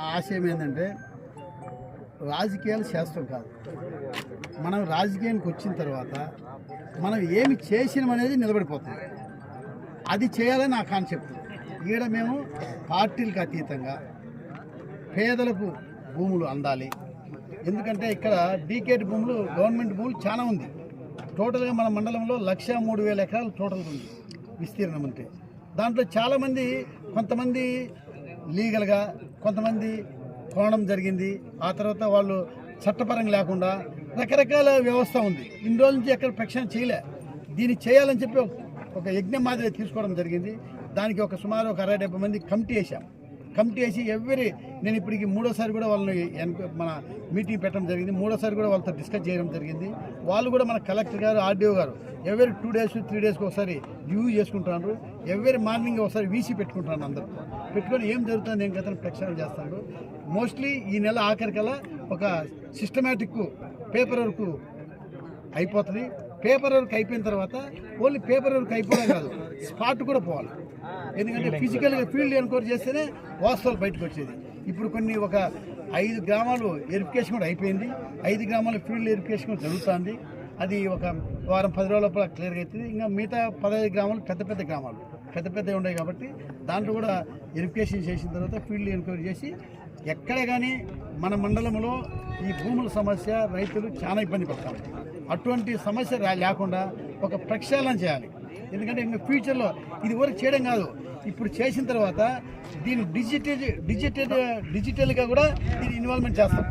ఆ ఆశయం ఏంటంటే రాజకీయాలు శాస్త్రం కాదు. మనం రాజకీయానికి వచ్చిన తర్వాత మనం ఏమి చేసినాం అనేది నిలబడిపోతుంది. అది చేయాలని నా కాన్సెప్ట్. ఈడ మేము పార్టీలకు అతీతంగా పేదలకు భూములు అందాలి. ఎందుకంటే ఇక్కడ డీకేట్ భూములు గవర్నమెంట్ భూములు చాలా ఉంది. టోటల్గా మన మండలంలో లక్ష మూడు వేల ఎకరాలు టోటల్ ఉంది. విస్తీర్ణం అంటే దాంట్లో చాలామంది కొంతమంది లీగల్గా కొంతమంది కొనడం జరిగింది. ఆ తర్వాత వాళ్ళు చట్టపరంగా లేకుండా రకరకాల వ్యవస్థ ఉంది. ఇన్ని రోజుల నుంచి ఎక్కడ ప్రక్షణ చేయలే. దీన్ని చేయాలని చెప్పి ఒక- ఒక యజ్ఞం మాదిరి తీసుకోవడం జరిగింది. దానికి ఒక సుమారు ఒక అరవై డెబ్బై మంది కమిటీ వేసాం కమిటీ వేసి ఎవ్రీ నేను ఇప్పటికి మూడోసారి కూడా వాళ్ళని మన మీటింగ్ పెట్టడం జరిగింది. మూడోసారి కూడా వాళ్ళతో డిస్కస్ చేయడం జరిగింది. వాళ్ళు కూడా మన కలెక్టర్ గారు ఆర్డీఓ గారు ఎవరి టూ డేస్ త్రీ డేస్కి ఒకసారి రివ్యూ చేసుకుంటున్నారు. ఎవరి మార్నింగ్ ఒకసారి వీసీ పెట్టుకుంటున్నాను అందరూ. పెట్టుకొని ఏం జరుగుతుంది ఏం కథను ప్రక్షాళన చేస్తాడు మోస్ట్లీ ఈ నెల ఆఖరికల్లా ఒక సిస్టమేటిక్ పేపర్ వరకు అయిపోతుంది. పేపర్ వర్క్ అయిపోయిన తర్వాత ఓన్లీ పేపర్ వర్క్ అయిపోవడం కాదు స్పాట్ కూడా పోవాలి. ఎందుకంటే ఫిజికల్గా ఫీల్డ్ ఎన్క్వైరీ చేస్తేనే వాస్తవాలు బయటకు వచ్చేది. ఇప్పుడు కొన్ని ఒక ఐదు గ్రామాలు వెరిఫికేషన్ కూడా అయిపోయింది. ఐదు గ్రామాల ఫీల్డ్ వెరిఫికేషన్ కూడా జరుగుతుంది. అది ఒక వారం పది రోజుల లోపల క్లియర్గా అవుతుంది ఇంకా మిగతా పదహైదు గ్రామాలు పెద్ద పెద్ద గ్రామాలు పెద్ద పెద్దవి ఉన్నాయి కాబట్టి దాంట్లో కూడా వెరిఫికేషన్ చేసిన తర్వాత ఫీల్డ్ ఎన్క్వైరీ చేసి ఎక్కడ కానీ మన మండలంలో ఈ భూముల సమస్య రైతులు చాలా ఇబ్బంది పడతారు. అటువంటి సమస్య లేకుండా ఒక ప్రక్షాళన చేయాలి. ఎందుకంటే ఇంకా ఫ్యూచర్లో ఇది వరకు చేయడం కాదు. ఇప్పుడు చేసిన తర్వాత దీన్ని డిజిటల్ డిజిటల్ డిజిటల్గా కూడా దీన్ని ఇన్వాల్వ్మెంట్ చేస్తాం.